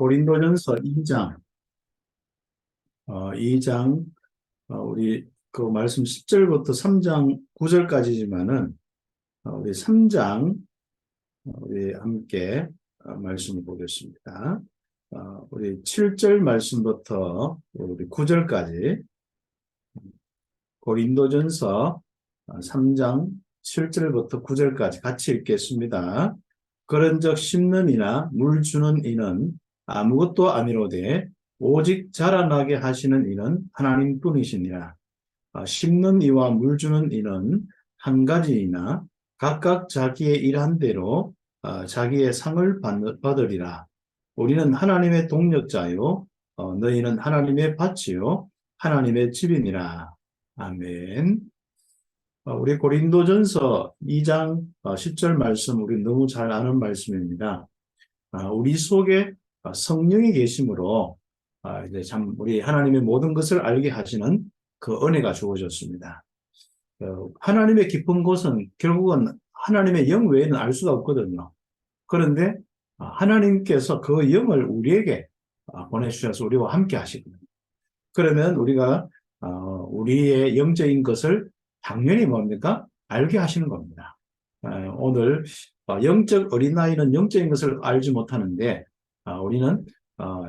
고린도전서 2장, 어, 2장, 어, 우리 그 말씀 10절부터 3장 9절까지지만은, 어, 우리 3장, 어, 우리 함께 어, 말씀을 보겠습니다. 어, 우리 7절 말씀부터 우리 9절까지, 고린도전서 3장 7절부터 9절까지 같이 읽겠습니다. 그런즉 심는 이나 물 주는 이는 아무것도 아니로되 오직 자라나게 하시는 이는 하나님뿐이시니라. 아, 심는 이와 물 주는 이는 한 가지이나 각각 자기의 일한 대로 아, 자기의 상을 받으리라. 우리는 하나님의 동력자요, 어, 너희는 하나님의 밭이요, 하나님의 집이니라. 아멘. 어, 우리 고린도전서 2장 10절 어, 말씀 우리 너무 잘 아는 말씀입니다. 아, 우리 속에 성령이 계심으로 아, 이제 참 우리 하나님의 모든 것을 알게 하시는 그 은혜가 주어졌습니다. 어, 하나님의 깊은 곳은 결국은 하나님의 영 외에는 알 수가 없거든요. 그런데 하나님께서 그 영을 우리에게 보내주셔서 우리와 함께 하시거든요. 그러면 우리가 우리의 영적인 것을 당연히 뭡니까? 알게 하시는 겁니다. 어, 오늘 어, 영적 어린아이는 영적인 것을 알지 못하는데 어, 우리는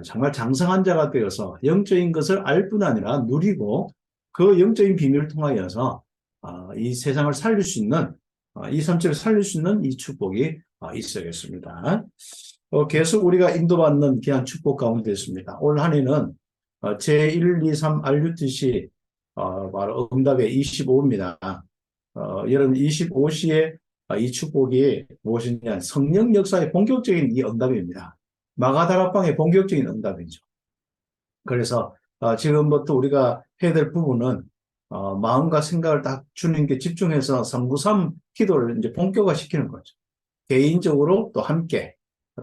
정말 장성한 자가 되어서 영적인 것을 알 뿐 아니라 누리고 그 영적인 비밀을 통하여서 이 세상을 살릴 수 있는 이 삼체를 살릴 수 있는 이 축복이 있어야겠습니다. 계속 우리가 인도받는 귀한 축복 가운데 있습니다. 올 한 해는 제1, 2, 3 RUTC 어, 바로 응답의 25입니다. 어, 여러분 25시에 이 축복이 무엇이냐 성령 역사의 본격적인 이 응답입니다. 마가다락방의 본격적인 응답이죠. 그래서 어, 지금부터 우리가 해야 될 부분은 어, 마음과 생각을 딱 주님께 집중해서 393 기도를 이제 본격화 시키는 거죠. 개인적으로 또 함께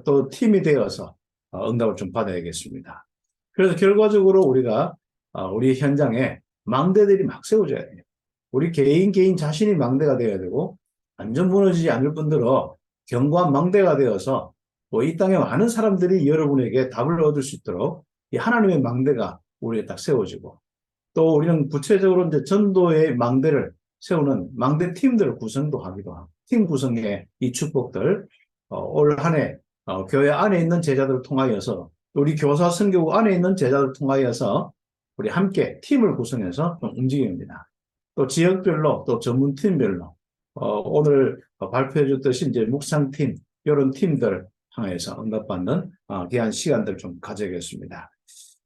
또 팀이 되어서 어, 응답을 좀 받아야겠습니다. 그래서 결과적으로 우리가 어, 우리 현장에 망대들이 막 세워져야 돼요. 우리 개인 개인 자신이 망대가 되어야 되고 완전 무너지지 않을 뿐더러 견고한 망대가 되어서 뭐 이 땅에 많은 사람들이 여러분에게 답을 얻을 수 있도록 이 하나님의 망대가 우리에 딱 세워지고 또 우리는 구체적으로 이제 전도의 망대를 세우는 망대 팀들을 구성도 하기도 하고 팀 구성의 이 축복들 어, 올 한해 어, 교회 안에 있는 제자들을 통하여서 우리 교사 선교국 안에 있는 제자들을 통하여서 우리 함께 팀을 구성해서 좀 움직입니다. 또 지역별로 또 전문팀별로 어, 오늘 발표해 줬듯이 이제 묵상팀 이런 팀들 향해서 응답받는 어, 귀한 시간들 좀 가져야겠습니다.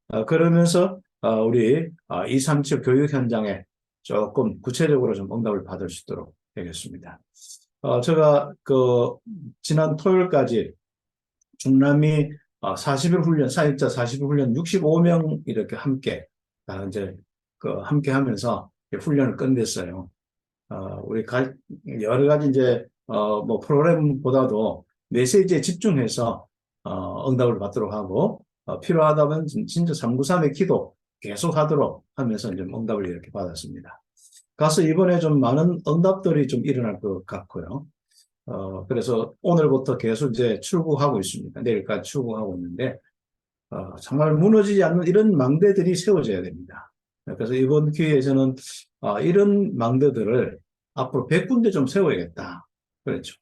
어, 그러면서 어, 우리 어, 237 교육 현장에 조금 구체적으로 좀 응답을 받을 수 있도록 되겠습니다. 어, 제가 그 지난 토요일까지 중남미 어, 40일 훈련, 사역자 40일 훈련 65명 이렇게 함께 다 이제 그 함께 하면서 훈련을 끝냈어요. 어, 우리 가, 여러 가지 이제 어, 뭐 프로그램보다도 메시지에 집중해서 어, 응답을 받도록 하고 어, 필요하다면 진짜 393의 기도 계속 하도록 하면서 이제 응답을 이렇게 받았습니다. 가서 이번에 좀 많은 응답들이 좀 일어날 것 같고요. 어, 그래서 오늘부터 계속 이제 출국하고 있습니다. 내일까지 출국하고 있는데, 어, 정말 무너지지 않는 이런 망대들이 세워져야 됩니다. 그래서 이번 기회에서는 어, 이런 망대들을 앞으로 100군데 좀 세워야겠다. 그렇죠.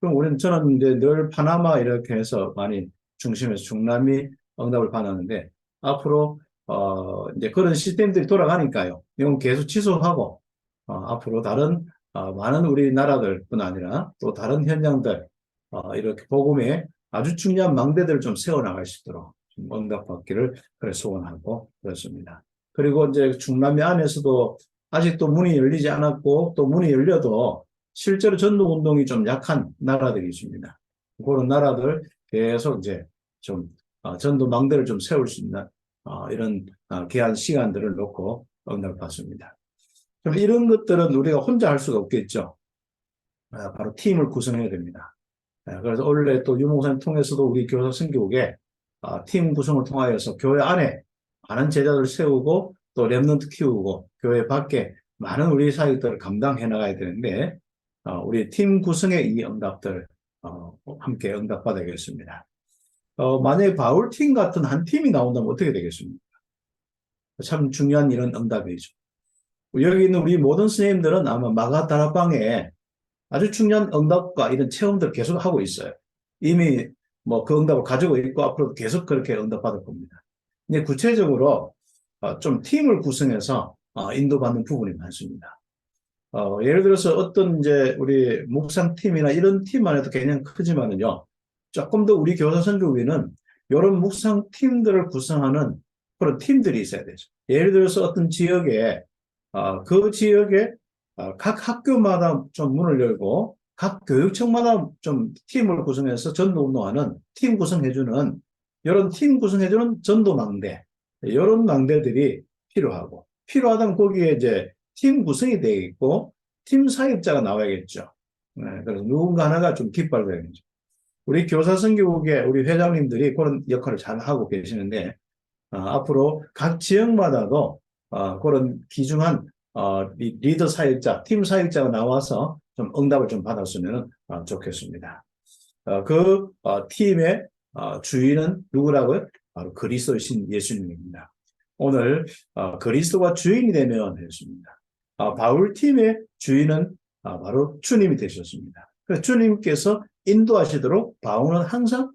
네. 그럼 우리는 저는 이제 늘 파나마 이렇게 해서 많이 중심에서 중남미 응답을 받았는데 앞으로 어, 이제 그런 시스템들이 돌아가니까요. 이건 계속 지속하고 어, 앞으로 다른 어, 많은 우리나라들뿐 아니라 또 다른 현장들 어, 이렇게 복음에 아주 중요한 망대들을 좀 세워나갈 수 있도록 좀 응답받기를 그래 소원하고 그렇습니다. 그리고 이제 중남미 안에서도 아직도 문이 열리지 않았고 또 문이 열려도 실제로 전도 운동이 좀 약한 나라들이 있습니다. 그런 나라들 계속 이제 좀 어, 전도 망대를 좀 세울 수 있는 어, 이런 어, 귀한 시간들을 놓고 응답받습니다. 이런 것들은 우리가 혼자 할 수가 없겠죠. 바로 팀을 구성해야 됩니다. 네, 그래서 원래 또 유목사님 통해서도 우리 교사 선교국에 아, 팀 구성을 통하여서 교회 안에 많은 제자들을 세우고 또 랩런트 키우고 교회 밖에 많은 우리 사역들을 감당해 나가야 되는데 어, 우리 팀 구성의 이 응답들 어, 함께 응답받아야겠습니다. 어, 만약에 바울팀 같은 한 팀이 나온다면 어떻게 되겠습니까? 참 중요한 이런 응답이죠. 여기 있는 우리 모든 선생님들은 아마 마가다락방에 아주 중요한 응답과 이런 체험들을 계속 하고 있어요. 이미 뭐 그 응답을 가지고 있고 앞으로도 계속 그렇게 응답받을 겁니다. 근데 구체적으로 어, 좀 팀을 구성해서 어, 인도받는 부분이 많습니다. 어, 예를 들어서 어떤 이제 우리 묵상팀이나 이런 팀만 해도 개념 크지만은요, 조금 더 우리 교사 선교위는 이런 묵상팀들을 구성하는 그런 팀들이 있어야 되죠. 예를 들어서 어떤 지역에, 어, 그 지역에 어, 각 학교마다 좀 문을 열고 각 교육청마다 좀 팀을 구성해서 전도 운동하는 팀 구성해주는 이런 팀 구성해주는 전도 망대 이런 망대들이 필요하고 필요하다면 거기에 이제 팀 구성이 되어 있고 팀 사역자가 나와야겠죠. 네, 그래서 누군가 하나가 좀 깃발해야겠죠. 우리 교사 선교국의 우리 회장님들이 그런 역할을 잘 하고 계시는데 어, 앞으로 각 지역마다도 어, 그런 귀중한 어, 리, 리더 사역자, 팀 사역자가 나와서 좀 응답을 좀 받았으면 어, 좋겠습니다. 어, 그 어, 팀의 어, 주인은 누구라고요? 바로 그리스도이신 예수님입니다. 오늘 어, 그리스도가 주인이 되면 했습니다. 어, 바울 팀의 주인은 어, 바로 주님이 되셨습니다. 그래서 주님께서 인도하시도록 바울은 항상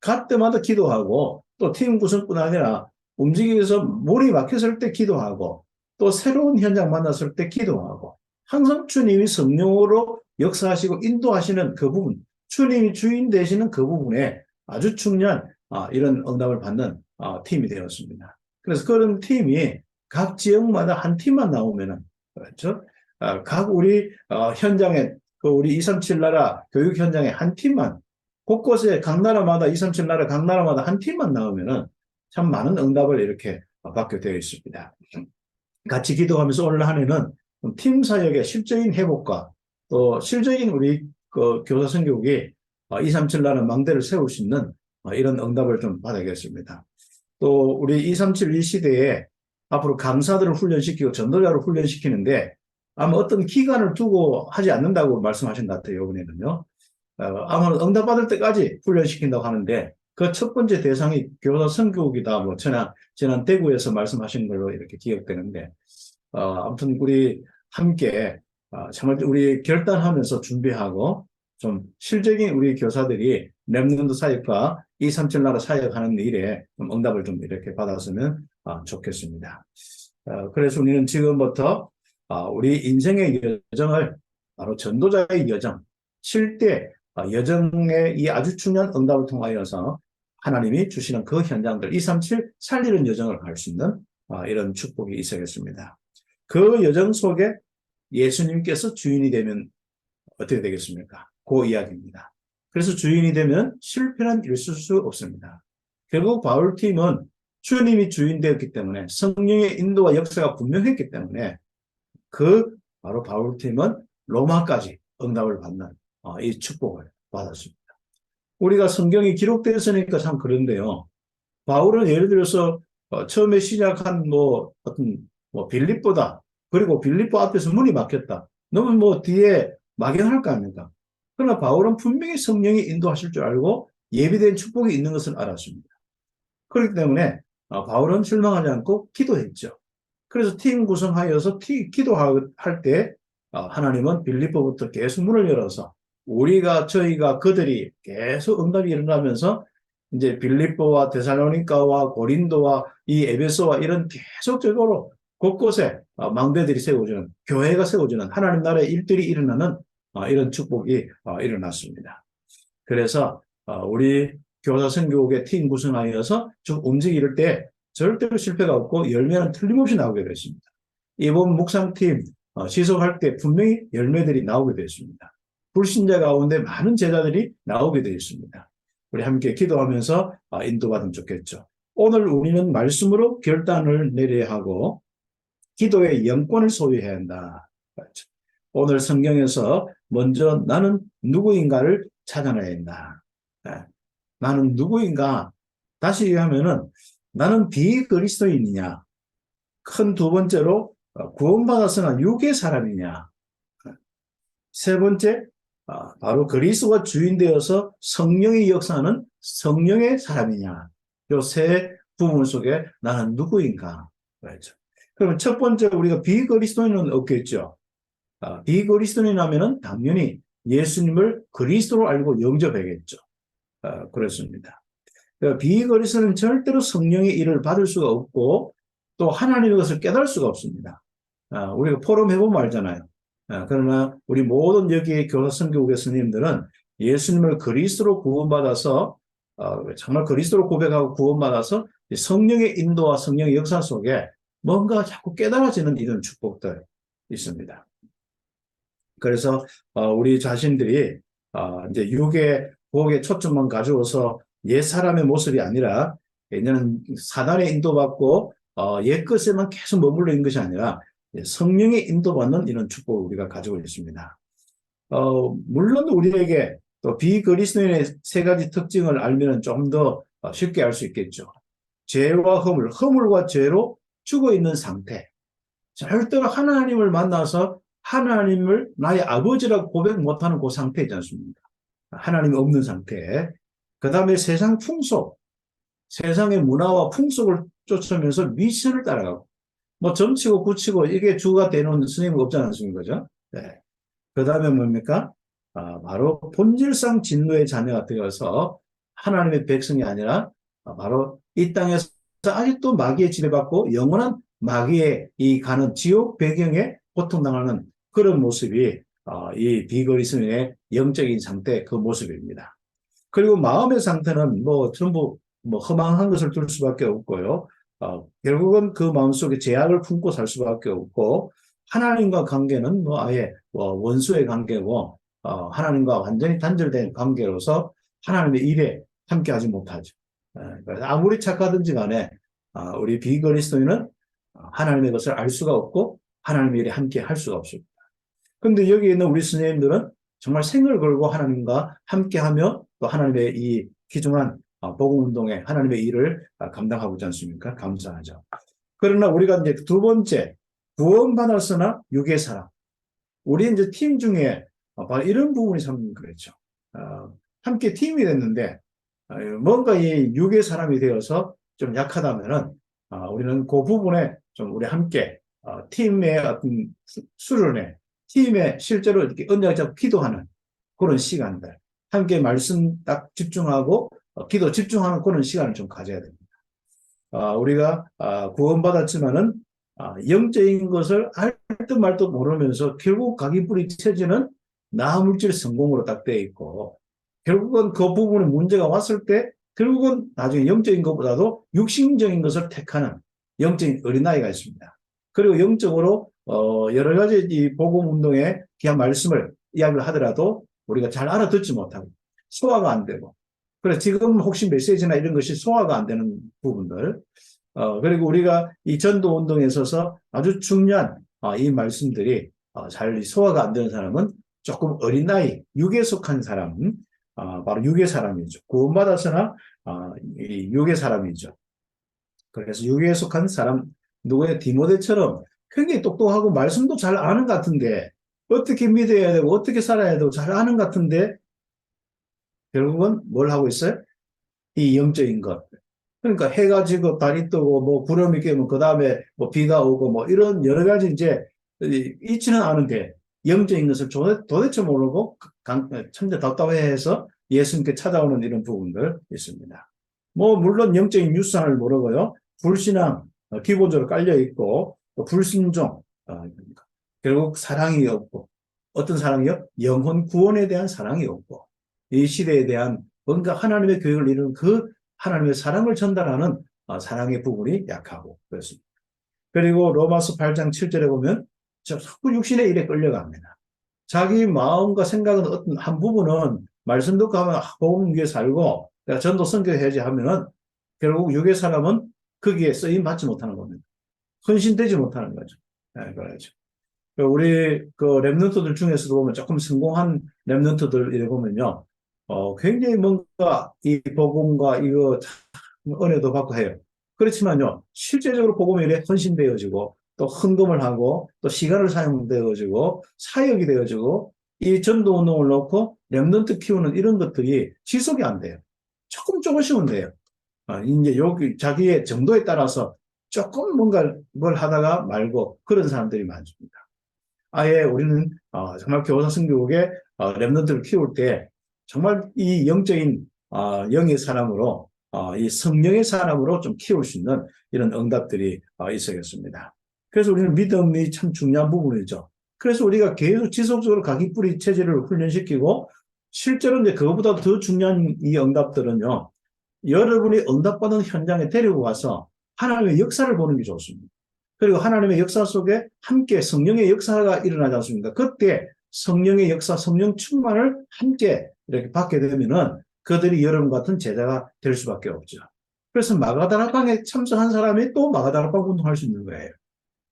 갈 때마다 기도하고 또 팀 구성뿐 아니라 움직이기 위해서 물이 막혔을 때 기도하고 또 새로운 현장 만났을 때 기도하고 항상 주님이 성령으로 역사하시고 인도하시는 그 부분, 주님이 주인 되시는 그 부분에 아주 중요한 아, 이런 응답을 받는 아, 팀이 되었습니다. 그래서 그런 팀이 각 지역마다 한 팀만 나오면은 그렇죠? 아, 각 우리 어, 현장에 그 우리 237 나라 교육 현장에 한 팀만 곳곳에 각 나라마다 237 나라 각 나라마다 한 팀만 나오면은 참 많은 응답을 이렇게 받게 되어 있습니다. 같이 기도하면서 오늘 한 해는 팀 사역의 실적인 회복과 또 실적인 우리 그 교사 선교국이 237라는 망대를 세울 수 있는 어, 이런 응답을 좀 받아야겠습니다. 또 우리 237 이 시대에 앞으로 강사들을 훈련시키고 전도자를 훈련시키는데 아마 어떤 기간을 두고 하지 않는다고 말씀하신 것 같아요. 이번에는요. 어, 아마 응답받을 때까지 훈련시킨다고 하는데 그 첫 번째 대상이 교사 선교국이다. 뭐 지난, 지난 대구에서 말씀하신 걸로 이렇게 기억되는데 어, 아무튼 우리 함께 어, 정말 우리 결단하면서 준비하고 좀 실적인 우리 교사들이 랩런드 사역과 237 나라 사역하는 일에 좀 응답을 좀 이렇게 받았으면 어, 좋겠습니다. 어, 그래서 우리는 지금부터 어, 우리 인생의 여정을 바로 전도자의 여정, 실대 어, 여정의 이 아주 중요한 응답을 통하여서 하나님이 주시는 그 현장들 237 살리는 여정을 갈 수 있는 어, 이런 축복이 있어야겠습니다. 그 여정 속에 예수님께서 주인이 되면 어떻게 되겠습니까? 그 이야기입니다. 그래서 주인이 되면 실패는 있을 수 없습니다. 결국 바울팀은 주님이 주인 되었기 때문에 성령의 인도와 역사가 분명했기 때문에 그 바로 바울팀은 로마까지 응답을 받는 어, 이 축복을 받았습니다. 우리가 성경이 기록되었으니까 참 그런데요. 바울은 예를 들어서 어, 처음에 시작한 뭐 어떤 뭐 빌립보다 그리고 빌립보 앞에서 문이 막혔다. 너무 뭐 뒤에 막연할 거 아닙니까? 그러나 바울은 분명히 성령이 인도하실 줄 알고 예비된 축복이 있는 것을 알았습니다. 그렇기 때문에 어, 바울은 실망하지 않고 기도했죠. 그래서 팀 구성하여서 티, 기도할 때 어, 하나님은 빌립보부터 계속 문을 열어서 우리가 저희가 그들이 계속 응답이 일어나면서 이제 빌립보와 데살로니카와 고린도와 이 에베소와 이런 계속적으로 곳곳에 어, 망대들이 세워지는 교회가 세워지는 하나님 나라의 일들이 일어나는 어, 이런 축복이 어, 일어났습니다. 그래서 우리 교사 선교국의 팀 구성하여서 쭉 움직일 때 절대로 실패가 없고 열매는 틀림없이 나오게 됐습니다. 이번 묵상팀 시속할 때 분명히 열매들이 나오게 됐습니다. 불신자 가운데 많은 제자들이 나오게 되었습니다. 우리 함께 기도하면서 인도받으면 좋겠죠. 오늘 우리는 말씀으로 결단을 내려야 하고 기도의 영권을 소유해야 한다. 그렇죠. 오늘 성경에서 먼저 나는 누구인가를 찾아내야 한다. 네. 나는 누구인가? 다시 얘기하면은 나는 비그리스도인이냐? 큰 두 번째로 어, 구원받았으나 육의 사람이냐? 세 번째 어, 바로 그리스도가 주인 되어서 성령이 역사하는 성령의 사람이냐? 요 세 부분 속에 나는 누구인가? 그렇죠. 그러면 첫 번째 우리가 비그리스도인은 없겠죠. 아, 비그리스도인이라면은 당연히 예수님을 그리스도로 알고 영접해야겠죠. 아, 그렇습니다. 그러니까 비그리스도는 절대로 성령의 일을 받을 수가 없고 또 하나님의 것을 깨달을 수가 없습니다. 아, 우리가 포럼 해보면 알잖아요. 아, 그러나 우리 모든 여기에 교사 선교국의 스님들은 예수님을 그리스도로 구원받아서 어, 정말 그리스도로 고백하고 구원받아서 성령의 인도와 성령의 역사 속에 뭔가 자꾸 깨달아지는 이런 축복들 있습니다. 그래서 어, 우리 자신들이 어, 이제 육의 부엌에 초점만 가져와서 옛 사람의 모습이 아니라 이제는 사단의 인도받고 어, 옛 것에만 계속 머물러 있는 것이 아니라 성령의 인도받는 이런 축복을 우리가 가지고 있습니다. 어, 물론 우리에게 또 비그리스도인의 세 가지 특징을 알면 좀 더 쉽게 알 수 있겠죠. 죄와 허물, 허물과 죄로 죽어 있는 상태. 절대로 하나님을 만나서 하나님을 나의 아버지라고 고백 못하는 그 상태 있지 않습니까? 하나님이 없는 상태. 그 다음에 세상 풍속, 세상의 문화와 풍속을 쫓으면서 미션을 따라가고, 뭐 점치고 굳히고 이게 주가 되는 스님은 없지 않습니까? 그죠? 네. 그 다음에 뭡니까? 아, 바로 본질상 진노의 자녀가 되어서 하나님의 백성이 아니라 아, 바로 이 땅에서 아직도 마귀의 지배받고 영원한 마귀의 이 가는 지옥 배경에 고통당하는 그런 모습이 어, 이 비거리스의 영적인 상태 그 모습입니다. 그리고 마음의 상태는 뭐 전부 뭐 허망한 것을 둘 수밖에 없고요. 어, 결국은 그 마음속에 제약을 품고 살 수밖에 없고 하나님과 관계는 뭐 아예 뭐 원수의 관계고 어, 하나님과 완전히 단절된 관계로서 하나님의 일에 함께하지 못하죠. 예, 아무리 착하든지 간에 어, 우리 비그리스도인은 하나님의 것을 알 수가 없고 하나님의 일에 함께 할 수가 없습니다. 그런데 여기 있는 우리 스님들은 정말 생을 걸고 하나님과 함께하며 또 하나님의 이 귀중한 어, 복음 운동에 하나님의 일을 감당하고 있지 않습니까? 감사하죠. 그러나 우리가 이제 두 번째 구원받았으나 육의 사람. 우리 이제 팀 중에 바로 이런 부분이 참. 어, 함께 팀이 됐는데 어, 뭔가 이 육의 사람이 되어서 좀 약하다면은 어, 우리는 그 부분에 좀 우리 함께 어, 팀의 어떤 수련회, 팀에 실제로 이렇게 언약을 잡고 기도하는 그런 시간들, 함께 말씀 딱 집중하고 어, 기도 집중하는 그런 시간을 좀 가져야 됩니다. 어, 우리가 어, 구원받았지만은 어, 영적인 것을 알듯 말듯 모르면서 결국 각이 뿌리 쳐지는 나물질 성공으로 딱 되어 있고 결국은 그 부분에 문제가 왔을 때 결국은 나중에 영적인 것보다도 육신적인 것을 택하는 영적인 어린아이가 있습니다. 그리고 영적으로 어 여러 가지 이 복음 운동에 귀한 말씀을 이야기를 하더라도 우리가 잘 알아듣지 못하고 소화가 안 되고 그래서 지금 혹시 메시지나 이런 것이 소화가 안 되는 부분들 어 그리고 우리가 이 전도 운동에 있어서 아주 중요한 어, 이 말씀들이 어, 잘 소화가 안 되는 사람은 조금 어린 나이 육에 속한 사람 어, 바로 육의 사람이죠. 구원받아서나 어, 이 육의 사람이죠. 그래서 육에 속한 사람 누구의 디모데처럼 굉장히 똑똑하고 말씀도 잘 아는 것 같은데 어떻게 믿어야 되고 어떻게 살아야 되고 잘 아는 것 같은데 결국은 뭘 하고 있어요? 이 영적인 것. 그러니까 해가 지고 달이 뜨고 뭐 구름이 끼면 그 다음에 뭐 비가 오고 뭐 이런 여러 가지 이제 있지는 않은데 영적인 것을 도대체 모르고 천재 답답해해서 예수님께 찾아오는 이런 부분들 있습니다. 뭐 물론 영적인 유산을 모르고요. 불신앙 어, 기본적으로 깔려 있고 불순종 어, 결국 사랑이 없고 어떤 사랑이요? 영혼 구원에 대한 사랑이 없고 이 시대에 대한 뭔가 하나님의 교육을 이루는 그 하나님의 사랑을 전달하는 어, 사랑의 부분이 약하고 그렇습니다. 그리고 로마서 8장 7절에 보면 자꾸 육신의 일에 끌려갑니다. 자기 마음과 생각은 어떤 한 부분은 말씀 듣고 하면 아, 복음 위에 살고 전도 선교해야지 하면은 결국 육의 사람은 거기에 쓰임 받지 못하는 겁니다. 헌신되지 못하는 거죠. 네, 그렇죠. 우리 그 랩런트들 중에서도 보면 조금 성공한 랩런트들 이래 보면요, 어, 굉장히 뭔가 이 복음과 이거 은혜도 받고 해요. 그렇지만요, 실제적으로 복음에 이래 헌신되어지고 또 헌금을 하고 또 시간을 사용되어지고 사역이 되어지고 이 전도 운동을 놓고 랩런트 키우는 이런 것들이 지속이 안 돼요. 조금 조금씩은 돼요. 아, 이제 여기 자기의 정도에 따라서 조금 뭔가 뭘 하다가 말고 그런 사람들이 많습니다. 아예 우리는 어, 정말 교사 성교국의 어, 랩런트를 키울 때 정말 이 영적인 어, 영의 사람으로 어, 이 성령의 사람으로 좀 키울 수 있는 이런 응답들이 어, 있어야겠습니다. 그래서 우리는 믿음이 참 중요한 부분이죠. 그래서 우리가 계속 지속적으로 가기 뿌리 체질을 훈련시키고 실제로 이제 그것보다 더 중요한 이 응답들은요. 여러분이 응답받은 현장에 데리고 가서 하나님의 역사를 보는 게 좋습니다. 그리고 하나님의 역사 속에 함께 성령의 역사가 일어나지 않습니까? 그때 성령의 역사, 성령 충만을 함께 이렇게 받게 되면은 그들이 여러분 같은 제자가 될 수밖에 없죠. 그래서 마가다락방에 참석한 사람이 또 마가다락방 운동할 수 있는 거예요.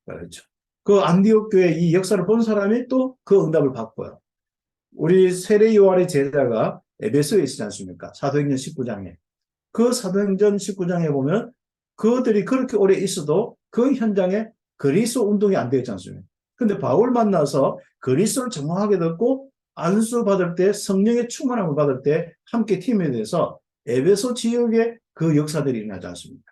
그렇죠. 그 안디옥 교회 이 역사를 본 사람이 또 그 응답을 받고요. 우리 세례 요한의 제자가 에베소에 있지 않습니까? 사도행전 19장에. 그 사도행전 19장에 보면 그들이 그렇게 오래 있어도 그 현장에 그리스도 운동이 안 되었지 않습니까? 근데 바울 만나서 그리스도를 정확하게 듣고 안수 받을 때 성령의 충만함을 받을 때 함께 팀에 대해서 에베소 지역에 그 역사들이 일어나지 않습니까?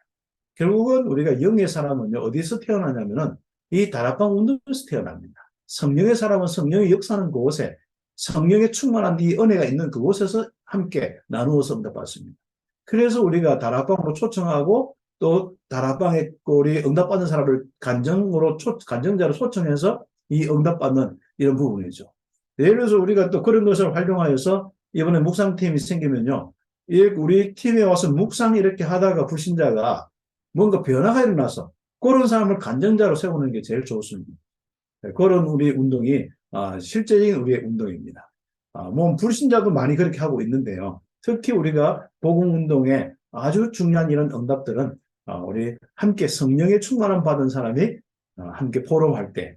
결국은 우리가 영의 사람은요, 어디서 태어나냐면은 이 다락방 운동에서 태어납니다. 성령의 사람은 성령의 역사는 그곳에 성령의 충만한 이 은혜가 있는 그곳에서 함께 나누어서 응답받습니다. 그래서 우리가 다락방으로 초청하고 또 다락방에 우리 응답받는 사람을 간정으로 초, 간정자로 초청해서 이 응답받는 이런 부분이죠. 예를 들어서 우리가 또 그런 것을 활용하여서 이번에 묵상팀이 생기면요. 우리 팀에 와서 묵상 이렇게 하다가 불신자가 뭔가 변화가 일어나서 그런 사람을 간정자로 세우는 게 제일 좋습니다. 네, 그런 우리 운동이 아, 실제적인 우리의 운동입니다. 아, 뭐 불신자도 많이 그렇게 하고 있는데요. 특히 우리가 복음 운동에 아주 중요한 이런 응답들은 아, 우리 함께 성령의 충만함 받은 사람이 함께 포럼할 때,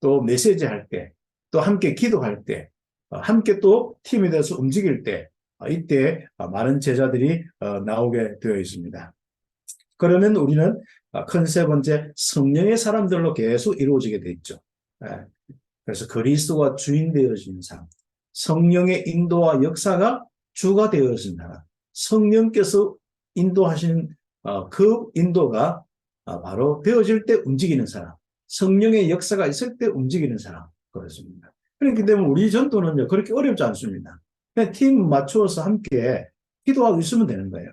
또 메시지 할 때, 또 함께 기도할 때, 함께 또 팀에 대해서 움직일 때, 이때 많은 제자들이 어, 나오게 되어 있습니다. 그러면 우리는 큰 세 번째 성령의 사람들로 계속 이루어지게 돼 있죠. 예. 그래서 그리스도가 주인 되어진 사람, 성령의 인도와 역사가 주가 되어진 사람, 성령께서 인도하시는 어, 그 인도가 어, 바로 되어질 때 움직이는 사람, 성령의 역사가 있을 때 움직이는 사람 그렇습니다. 그렇기 때문에 우리 전도는요 그렇게 어렵지 않습니다. 그냥 팀 맞추어서 함께 기도하고 있으면 되는 거예요.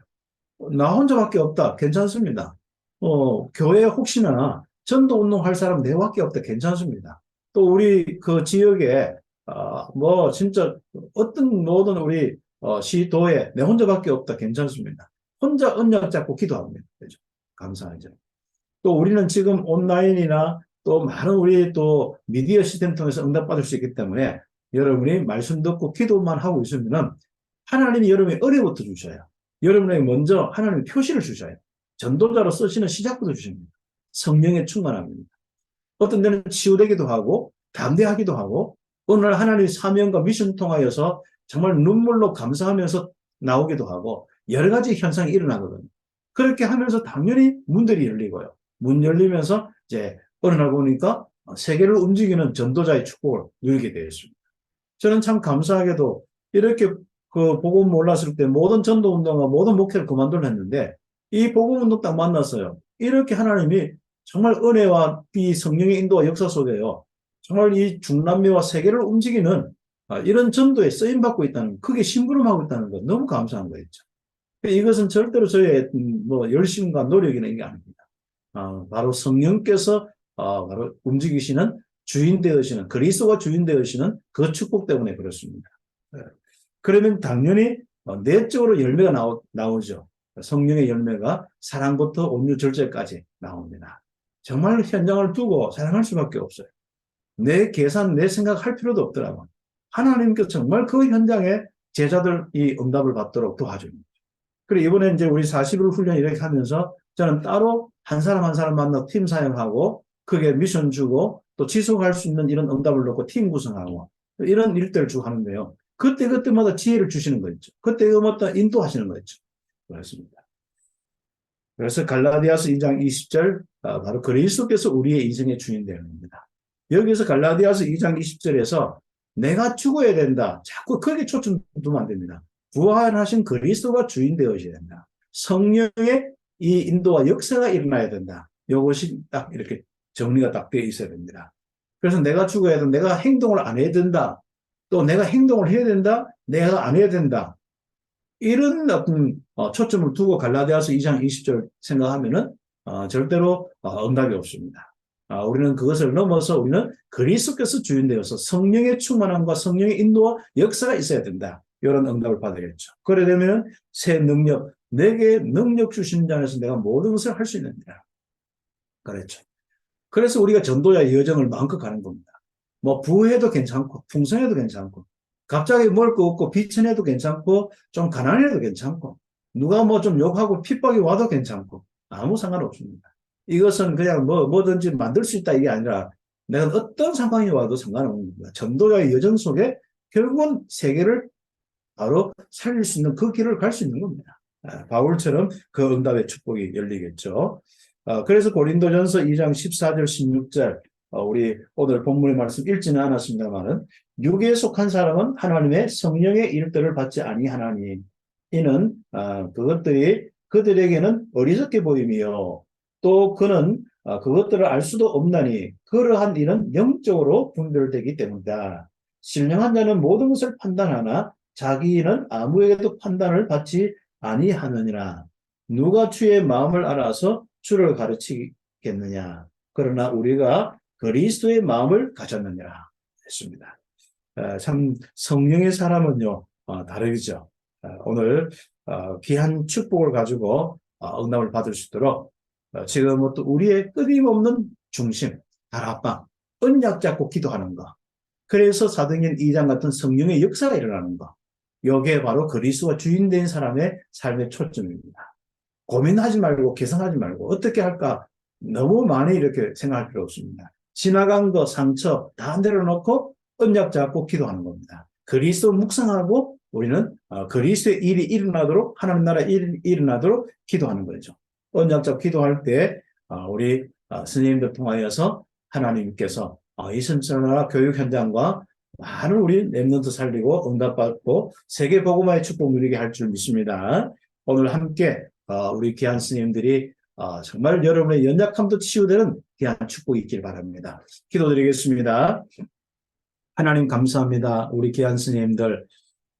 나 혼자밖에 없다. 괜찮습니다. 어, 교회 혹시나 전도 운동할 사람 내밖에 없다. 괜찮습니다. 또 우리 그 지역에 어, 뭐 진짜 어떤 모든 우리 어, 시도에 내 혼자밖에 없다. 괜찮습니다. 혼자 언약 잡고 기도하면 되죠. 감사하죠. 또 우리는 지금 온라인이나 또 많은 우리 또 미디어 시스템 통해서 응답받을 수 있기 때문에 여러분이 말씀 듣고 기도만 하고 있으면은 하나님이 여러분의 은혜부터 주셔요. 여러분에게 먼저 하나님 표시를 주셔요. 전도자로 쓰시는 시작부터 주십니다. 성령의 충만함입니다. 어떤 데는 치유되기도 하고 담대하기도 하고 날 하나님의 사명과 미션 통하여서 정말 눈물로 감사하면서 나오기도 하고 여러 가지 현상이 일어나거든요. 그렇게 하면서 당연히 문들이 열리고요. 문 열리면서 이제 어느 날 보니까 세계를 움직이는 전도자의 축복을 누리게 되었습니다. 저는 참 감사하게도 이렇게 그 복음 몰랐을 때 모든 전도 운동과 모든 목회를 그만둘 했는데 이 복음 운동 딱 만났어요. 이렇게 하나님이 정말 은혜와 이 성령의 인도와 역사 속에요. 정말 이 중남미와 세계를 움직이는 아, 이런 전도에 쓰임 받고 있다는 크게 심부름하고 있다는 것 너무 감사한 거였죠. 이것은 절대로 저의 음, 뭐 열심과 노력이나 이게 아닙니다. 아, 바로 성령께서 아, 바로 움직이시는 주인 되으시는 그리스도가 주인 되으시는 그 축복 때문에 그렇습니다. 네. 그러면 당연히 어, 내적으로 열매가 나오, 나오죠. 성령의 열매가 사랑부터 온유 절제까지 나옵니다. 정말 현장을 두고 사랑할 수밖에 없어요. 내 계산, 내 생각할 필요도 없더라고. 하나님께서 정말 그 현장에 제자들 이 응답을 받도록 도와줍니다. 그리고 이번에 이제 우리 40일 훈련 이렇게 하면서 저는 따로 한 사람 한 사람 만나 팀 사용하고 그게 미션 주고 또 지속할 수 있는 이런 응답을 넣고 팀 구성하고 이런 일들을 주 하는데요. 그때 그때마다 지혜를 주시는 거 있죠. 그때 그마다 인도하시는 거 있죠. 그렇습니다. 그래서 갈라디아서 2장 20절 아, 바로 그리스도께서 우리의 인생의 주인 되는 겁니다. 여기서 갈라디아서 2장 20절에서 내가 죽어야 된다. 자꾸 거기 초점 두면 안 됩니다. 부활하신 그리스도가 주인 되어야 된다. 성령의 이 인도와 역사가 일어나야 된다. 이것이 딱 이렇게 정리가 딱 되어 있어야 됩니다. 그래서 내가 죽어야 된다. 내가 행동을 안 해야 된다. 또 내가 행동을 해야 된다. 내가 안 해야 된다. 이런 어떤 어, 초점을 두고 갈라디아서 2장 20절 생각하면은 어, 절대로 어, 응답이 없습니다. 아, 우리는 그것을 넘어서 우리는 그리스도께서 주인 되어서 성령의 충만함과 성령의 인도와 역사가 있어야 된다. 이런 응답을 받아야겠죠. 그래 되면 새 능력, 내게 능력 주신 자에서 내가 모든 것을 할 수 있느니라. 그렇죠. 그래서 우리가 전도자의 여정을 마음껏 가는 겁니다. 뭐 부해도 괜찮고 풍성해도 괜찮고 갑자기 먹을 거 없고 비천해도 괜찮고 좀 가난해도 괜찮고 누가 뭐 좀 욕하고 핍박이 와도 괜찮고 아무 상관없습니다. 이것은 그냥 뭐 뭐든지 만들 수 있다 이게 아니라 내가 어떤 상황이 와도 상관없습니다. 전도자의 여정 속에 결국은 세계를 바로 살릴 수 있는 그 길을 갈 수 있는 겁니다. 아, 바울처럼 그 응답의 축복이 열리겠죠. 아, 그래서 고린도전서 2장 14절 16절 어, 우리 오늘 본문의 말씀 읽지는 않았습니다만은 육에 속한 사람은 하나님의 성령의 일들을 받지 아니하나니 이는 아, 그것들이 그들에게는 어리석게 보임이요 또 그는 아, 그것들을 알 수도 없나니 그러한 일은 영적으로 분별되기 때문이다. 신령한 자는 모든 것을 판단하나 자기는 아무에게도 판단을 받지 아니하느니라. 누가 주의 마음을 알아서 주를 가르치겠느냐. 그러나 우리가 그리스도의 마음을 가졌느니라 했습니다. 어, 참 성령의 사람은요 어, 다르죠. 어, 오늘 어, 귀한 축복을 가지고 어, 응답을 받을 수 있도록 어, 지금 또 우리의 끊임없는 중심, 다락방, 언약 잡고 기도하는 거. 그래서 사도행전 2장 같은 성령의 역사가 일어나는 거. 여기에 바로 그리스도가 주인 된 사람의 삶의 초점입니다. 고민하지 말고 개선하지 말고 어떻게 할까 너무 많이 이렇게 생각할 필요 없습니다. 지나간 거 상처 다 내려놓고 언약 잡고 기도하는 겁니다. 그리스도 묵상하고 우리는 어, 그리스도의 일이 일어나도록 하나님 나라 일이 일어나도록 기도하는 거죠. 언약 잡고 기도할 때 어, 우리 어, 스님들 통하여서 하나님께서 이스라엘 교육 현장과 많은 우리 랩런트 살리고 응답받고 세계 복음화의 축복 누리게 할 줄 믿습니다. 오늘 함께 우리 귀한 스님들이 정말 여러분의 연약함도 치유되는 귀한 축복이 있길 바랍니다. 기도드리겠습니다. 하나님 감사합니다. 우리 귀한 스님들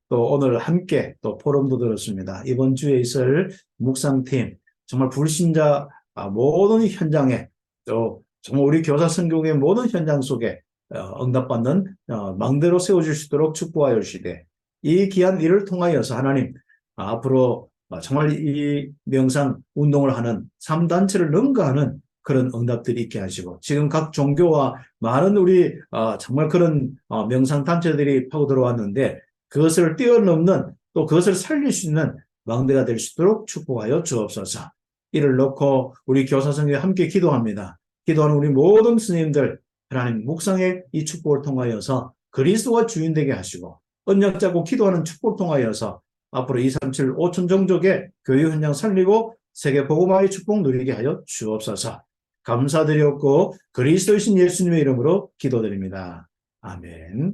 또 오늘 함께 또 포럼도 들었습니다. 이번 주에 있을 묵상팀 정말 불신자 모든 현장에 또 정말 우리 교사 선교의 모든 현장 속에 어, 응답받는 어, 망대로 세워줄 수 있도록 축복하여 주시되 이 귀한 일을 통하여서 하나님 앞으로 어, 정말 이 명상 운동을 하는 3단체를 능가하는 그런 응답들이 있게 하시고 지금 각 종교와 많은 우리 정말 그런 명상 단체들이 파고 들어왔는데 그것을 뛰어넘는 또 그것을 살릴 수 있는 망대가 될 수 있도록 축복하여 주옵소서. 이를 놓고 우리 교사성에 함께 기도합니다. 기도하는 우리 모든 스님들 하나님 묵상의 이 축복을 통하여서 그리스도가 주인 되게 하시고 언약 잡고 기도하는 축복을 통하여서 앞으로 237 5천 종족의 교육 현장 살리고 세계 복음화의 축복 누리게 하여 주옵소서. 감사드렸고 그리스도이신 예수님의 이름으로 기도드립니다. 아멘.